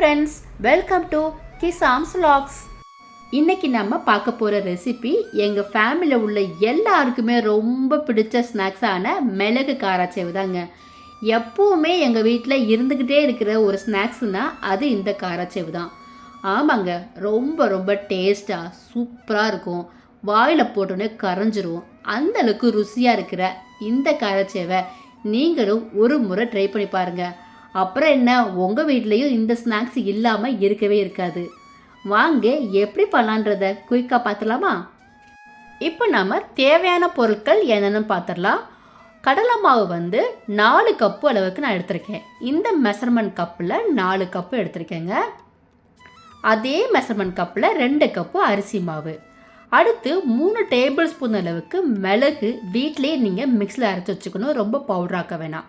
Friends welcome to கிசாம்ஸ் லாக்ஸ் இன்னைக்கு நம்ம பார்க்க போகிற ரெசிபி எங்கள் ஃபேமிலியில் உள்ள எல்லாருக்குமே ரொம்ப பிடிச்ச ஸ்நாக்ஸான மிளகு காராச்சேவு தாங்க. எப்போவுமே எங்கள் வீட்டில் இருந்துக்கிட்டே இருக்கிற ஒரு ஸ்நாக்ஸ்னால் அது இந்த காராச்சேவு தான். ஆமாங்க ரொம்ப ரொம்ப டேஸ்ட்டாக சூப்பராக இருக்கும். வாயில் போட்டோன்னே கரைஞ்சிரும். அந்தளவுக்கு ருசியாக இருக்கிற இந்த காராச்சேவை நீங்களும் ஒரு முறை ட்ரை பண்ணி பாருங்கள் அப்புறம் என்ன? உங்கள் வீட்லேயும் இந்த ஸ்நாக்ஸ் இல்லாமல் இருக்கவே இருக்காது. வாங்க எப்படி பண்ணலான்றத குயிக்காக பார்த்துலாமா இப்போ நம்ம தேவையான பொருட்கள் என்னென்னு பார்த்துடலாம். கடலை மாவு வந்து நாலு கப்பு அளவுக்கு நான் எடுத்திருக்கேன். இந்த மெஷர்மெண்ட் கப்பில் நாலு கப்பு எடுத்திருக்கேங்க. அதே மெஷர்மெண்ட் கப்பில் ரெண்டு கப்பு அரிசி மாவு. அடுத்து மூணு டேபிள் ஸ்பூன் அளவுக்கு மிளகு. வீட்டிலேயே நீங்கள் மிக்ஸில் அரைச்சி வச்சுக்கணும். ரொம்ப பவுடராக்க வேணாம்.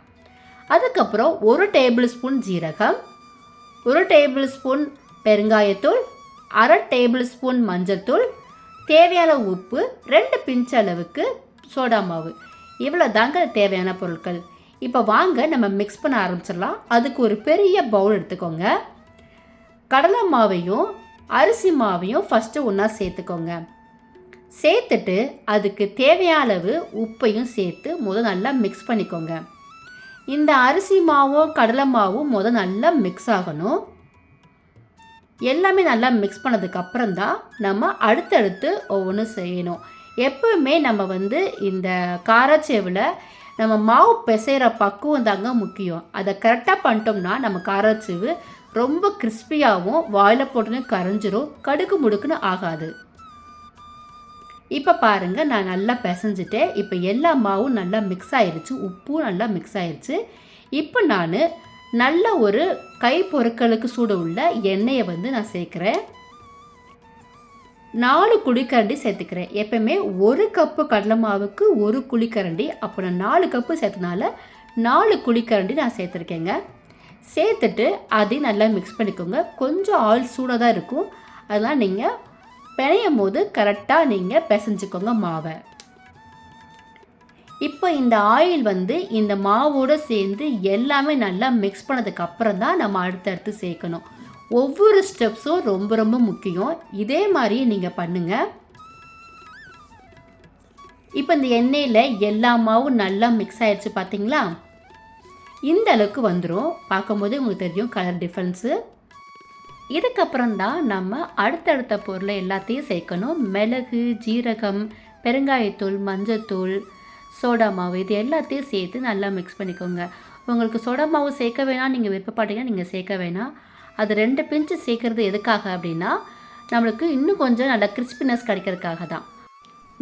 அதுக்கப்புறம் ஒரு டேபிள் ஸ்பூன் ஜீரகம் ஒரு டேபிள் ஸ்பூன் பெருங்காயத்தூள் அரை டேபிள் ஸ்பூன் மஞ்சள்தூள் தேவையான உப்பு ரெண்டு பிஞ்ச் அளவுக்கு சோடா மாவு. இவ்வளோ தாங்க தேவையான பொருட்கள். இப்போ வாங்க நம்ம மிக்ஸ் பண்ண ஆரம்பிச்சிடலாம். அதுக்கு ஒரு பெரிய பவுல் எடுத்துக்கோங்க. கடலை மாவையும் அரிசி மாவையும் ஃபஸ்ட்டு ஒன்றா சேர்த்துக்கோங்க. சேர்த்துட்டு அதுக்கு தேவையான அளவு உப்பையும் சேர்த்து முதல் நல்லா மிக்ஸ் பண்ணிக்கோங்க. இந்த அரிசி மாவும் கடலை மாவும் முதல் நல்லா மிக்ஸ் ஆகணும். எல்லாமே நல்லா மிக்ஸ் பண்ணதுக்கப்புறம் தான் நம்ம அடுத்தடுத்து ஒவ்வொன்றும் செய்யணும். எப்பவுமே நம்ம வந்து இந்த காரச்சேவில் நம்ம மாவு பிசைகிற பக்குவம் தாங்க முக்கியம். அதை கரெக்டாக பண்ணிட்டோம்னா நம்ம காராச்சேவு ரொம்ப கிறிஸ்பியாகவும் வாயில் போட்டுன்னு கரைஞ்சிரும் கடுக்கு முடுக்குன்னு ஆகாது. இப்போ பாருங்கள் நான் நல்லா பிசைஞ்சிட்டேன். இப்போ எல்லா மாவும் நல்லா மிக்ஸ் ஆயிடுச்சு உப்பும் நல்லா மிக்ஸ் ஆயிடுச்சு இப்போ நான் நல்ல ஒரு கை பொருட்களுக்கு சூட உள்ள எண்ணெயை வந்து நான் சேர்க்குறேன். நாலு குழிக்கரண்டி சேர்த்துக்கிறேன். எப்பவுமே ஒரு கப்பு கடலை மாவுக்கு ஒரு குழிக்கரண்டி அப்போ நான் நாலு கப்பு சேர்த்தனால நாலு குழிக்கரண்டி நான் சேர்த்துருக்கேங்க. சேர்த்துட்டு அதையும் நல்லா மிக்ஸ் பண்ணிக்கோங்க. கொஞ்சம் ஆயில் சூடாக தான் இருக்கும். அதெல்லாம் நீங்கள் பிணையும் போது கரெக்டாக நீங்கள் பிசைஞ்சுக்கோங்க மாவை. இப்போ இந்த ஆயில் வந்து இந்த மாவோடு சேர்ந்து எல்லாமே நல்லா மிக்ஸ் பண்ணதுக்கு அப்புறம் தான் நம்ம அடுத்தடுத்து சேர்க்கணும். ஒவ்வொரு ஸ்டெப்ஸும் ரொம்ப ரொம்ப முக்கியம். இதே மாதிரியே நீங்கள் பண்ணுங்கள் இப்போ இந்த எண்ணெயில் எல்லா மாவும் நல்லா மிக்ஸ் ஆயிடுச்சு பார்த்தீங்களா? இந்த அளவுக்கு வந்துடும் பார்க்கும்போது உங்களுக்கு தெரியும் கலர் டிஃப்ரென்ஸு இதுக்கப்புறம் தான் நம்ம அடுத்தடுத்த பொருளை எல்லாத்தையும் சேர்க்கணும். மிளகு ஜீரகம் பெருங்காயத்தூள் மஞ்சத்தூள் சோடா மாவு இது எல்லாத்தையும் சேர்த்து நல்லா மிக்ஸ் பண்ணிக்கோங்க. உங்களுக்கு சோடா மாவு சேர்க்க வேணாம் நீங்கள் விருப்பப்பட்டீங்கன்னா நீங்கள் சேர்க்க வேணாம். அது ரெண்டு பிஞ்சு சேர்க்குறது எதுக்காக அப்படின்னா நம்மளுக்கு இன்னும் கொஞ்சம் நல்லா கிறிஸ்பினஸ் கிடைக்கிறதுக்காக தான்.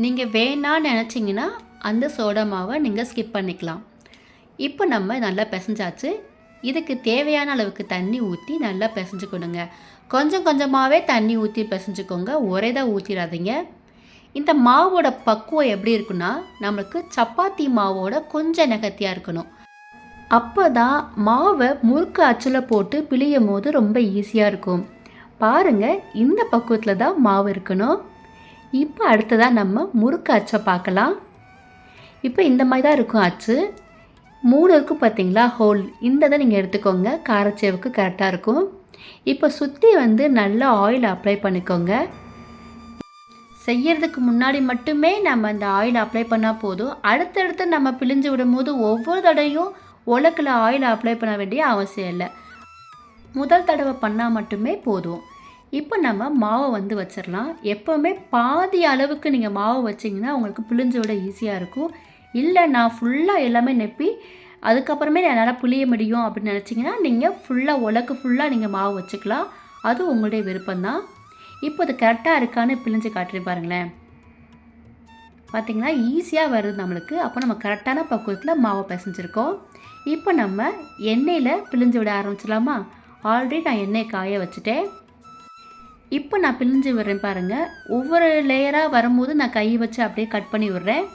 நீங்கள் வேணான்னு நினச்சிங்கன்னா அந்த சோடா மாவை நீங்கள் ஸ்கிப் பண்ணிக்கலாம். இப்போ நம்ம நல்லா பிசைஞ்சாச்சு. இதுக்கு தேவையான அளவுக்கு தண்ணி ஊற்றி நல்லா பிசைஞ்சுக்கணுங்க. கொஞ்சம் கொஞ்சமாகவே தண்ணி ஊற்றி பிசைஞ்சுக்கோங்க. ஒரே தான் ஊற்றிடாதீங்க இந்த மாவோட பக்குவம் எப்படி இருக்குன்னா நம்மளுக்கு சப்பாத்தி மாவோட கொஞ்சம் நகத்தியாக இருக்கணும். அப்போ தான் மாவை முறுக்கு அச்சில் போட்டு பிழியும் போது ரொம்ப ஈஸியாக இருக்கும். பாருங்கள் இந்த பக்குவத்தில் தான் மாவு இருக்கணும். இப்போ அடுத்ததாக நம்ம முறுக்கு அச்சை பார்க்கலாம். இப்போ இந்த மாதிரி தான் இருக்கும் அச்சு. மூணு இருக்கும் பார்த்தீங்களா? ஹோல் இந்த இதை நீங்கள் எடுத்துக்கோங்க. காரச்சேவுக்கு கரெக்டாக இருக்கும். இப்போ சுற்றி வந்து நல்லா ஆயில் அப்ளை பண்ணிக்கோங்க. செய்யறதுக்கு முன்னாடி மட்டுமே நம்ம அந்த ஆயில் அப்ளை பண்ணால் போதும். அடுத்தடுத்து நம்ம பிழிஞ்சு விடும்போது ஒவ்வொரு தடையும் உலக்கில் ஆயில் அப்ளை பண்ண வேண்டிய அவசியம் இல்லை. முதல் தடவை பண்ணால் மட்டுமே போதும். இப்போ நம்ம மாவை வந்து வச்சிடலாம். எப்போவுமே பாதி அளவுக்கு நீங்கள் மாவு வச்சிங்கன்னா உங்களுக்கு பிழிஞ்சு விட ஈஸியாக இருக்கும். இல்லை நான் ஃபுல்லாக எல்லாமே நெப்பி அதுக்கப்புறமே என்னால் புளிய முடியும் அப்படின்னு நினச்சிங்கன்னா நீங்கள் ஃபுல்லாக உலக்கு ஃபுல்லாக நீங்கள் மாவு வச்சுக்கலாம். அது உங்களுடைய விருப்பம்தான். இப்போ அது கரெக்டாக இருக்கான்னு பிழிஞ்சு காட்டுறேன் பாருங்களேன். பார்த்திங்கன்னா ஈஸியாக வருது நம்மளுக்கு. அப்போ நம்ம கரெக்டான பக்குவத்தில் மாவை பிசைஞ்சிருக்கோம். இப்போ நம்ம எண்ணெயில் பிழிஞ்சு விட ஆரம்பிச்சிடலாமா? ஆல்ரெடி நான் எண்ணெய் காய வச்சுட்டேன். இப்போ நான் பிழிஞ்சு விடுறேன் பாருங்கள் ஒவ்வொரு லேயராக வரும்போது நான் கை வச்சு அப்படியே கட் பண்ணி விடுறேன்.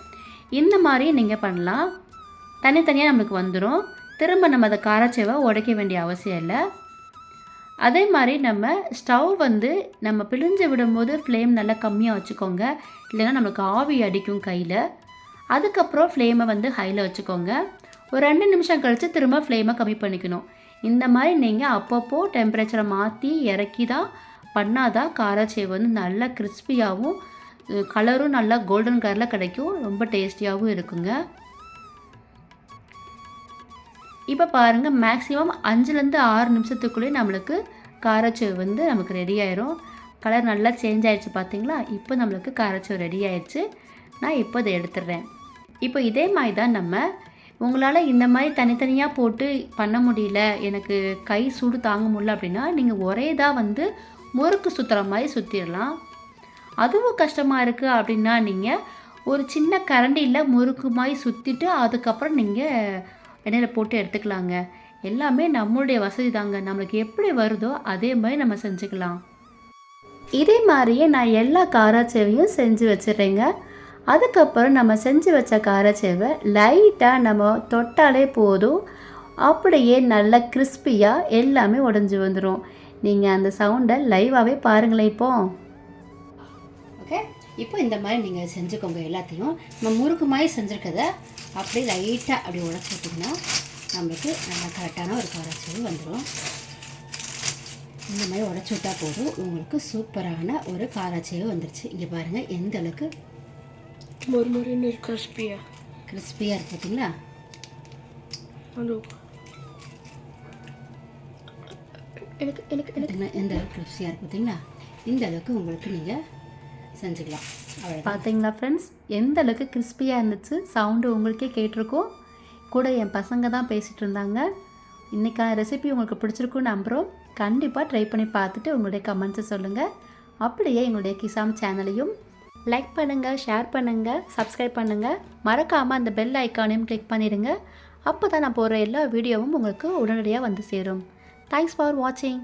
இந்த மாதிரி நீங்கள் பண்ணலாம். தனித்தனியாக நம்மளுக்கு வந்துடும் திரும்ப நம்ம அதை காராச்சேவை உடைக்க வேண்டிய அவசியம் இல்லை. அதே மாதிரி நம்ம ஸ்டவ் வந்து நம்ம பிழிஞ்சு விடும்போது ஃப்ளேம் நல்லா கம்மியாக வச்சுக்கோங்க. இல்லைன்னா நம்மளுக்கு ஆவி அடிக்கும் கையில். அதுக்கப்புறம் ஃப்ளேமை வந்து ஹையில் வச்சுக்கோங்க. ஒரு ரெண்டு நிமிஷம் கழித்து திரும்ப ஃப்ளேமை கம்மி பண்ணிக்கணும். இந்த மாதிரி நீங்கள் அப்பப்போ டெம்பரேச்சரை மாற்றி இறக்கி தான் பண்ணாதான் காராச்சேவ் வந்து நல்லா கிறிஸ்பியாகவும் கலரும் நல்லா கோல்டன் கலரில் கிடைக்கும். ரொம்ப டேஸ்டியாகவும் இருக்குங்க. இப்போ பாருங்கள் மேக்ஸிமம் அஞ்சுலேருந்து ஆறு நிமிஷத்துக்குள்ளேயே நம்மளுக்கு காராச்சேவ் வந்து நமக்கு ரெடி ஆயிரும். கலர் நல்லா சேஞ்ச் ஆயிடுச்சு பார்த்தீங்களா இப்போ நம்மளுக்கு காராச்சேவ் ரெடி ஆயிடுச்சு. நான் இப்போ இதை எடுத்துடுறேன். இப்போ இதே மாதிரி தான் நம்ம உங்களால் இந்த மாதிரி தனித்தனியாக போட்டு பண்ண முடியல எனக்கு கை சூடு தாங்க முடியல அப்படின்னா நீங்கள் ஒரே தான் வந்து முறுக்கு சுற்றுற மாதிரி சுற்றிடலாம் அதுவும் கஷ்டமாக இருக்குது அப்படின்னா நீங்கள் ஒரு சின்ன கரண்டியில் முறுக்கு மாதிரி சுற்றிட்டு அதுக்கப்புறம் நீங்கள் எண்ணெயில் போட்டு எடுத்துக்கலாங்க. எல்லாமே நம்மளுடைய வசதி தாங்க. நம்மளுக்கு எப்படி வருதோ அதே மாதிரி நம்ம செஞ்சுக்கலாம். இதே மாதிரியே நான் எல்லா காராச்சேவையும் செஞ்சு வச்சிடுறேங்க. அதுக்கப்புறம் நம்ம செஞ்சு வச்ச காராச்சேவை லைட்டாக நம்ம தொட்டாலே போதும். அப்படியே நல்ல கிறிஸ்பியாக எல்லாமே உடஞ்சி வந்துடும் நீங்கள் அந்த சவுண்டை லைவாகவே பாருங்களேன் இப்போது ஓகே? இப்போ இந்த மாதிரி நீங்கள் செஞ்சுக்கோங்க எல்லாத்தையும். நம்ம முறுக்கு மாதிரி செஞ்சுருக்கத அப்படியே லைட்டாக அப்படி உடச்சி விட்டிங்கன்னா நம்மளுக்கு நல்லா கரெக்டான ஒரு காராச்சேவு வந்துடும் இந்த மாதிரி உடச்சி விட்டா போதும். உங்களுக்கு சூப்பரான ஒரு காராச்சேவு வந்துருச்சு. இங்கே பாருங்கள் எந்த அளவுக்கு? மொறு மொறுன்னு இருக்கு கிறிஸ்பியா கிறிஸ்பியாக இருக்கு பார்த்தீங்களா எனக்கு எனக்கு எனக்கு. எந்த அளவுக்கு கிறிஸ்பியாக இருக்கு பார்த்தீங்களா இந்த அளவுக்கு உங்களுக்கு நீங்கள் செஞ்சுக்கலாம். பார்த்தீங்களா ஃப்ரெண்ட்ஸ் எந்த அளவுக்கு கிறிஸ்பியாக இருந்துச்சு? சவுண்டு உங்களுக்கே கேட்டிருக்கோம். கூட என் பசங்க தான் பேசிகிட்டு இருந்தாங்க. இன்றைக்கான ரெசிபி உங்களுக்கு பிடிச்சிருக்குன்னு நம்புகிறோம் கண்டிப்பாக ட்ரை பண்ணி பார்த்துட்டு உங்களுடைய கமெண்ட்ஸை சொல்லுங்கள் அப்படியே எங்களுடைய கிசாம் சேனலையும் லைக் பண்ணுங்கள் ஷேர் பண்ணுங்கள் சப்ஸ்கிரைப் பண்ணுங்கள் மறக்காமல் அந்த பெல் ஐக்கானையும் கிளிக் பண்ணிடுங்க. அப்போ தான் நான் போடுற எல்லா வீடியோவும் உங்களுக்கு உடனடியாக வந்து சேரும். தேங்க்ஸ் ஃபார் வாட்சிங்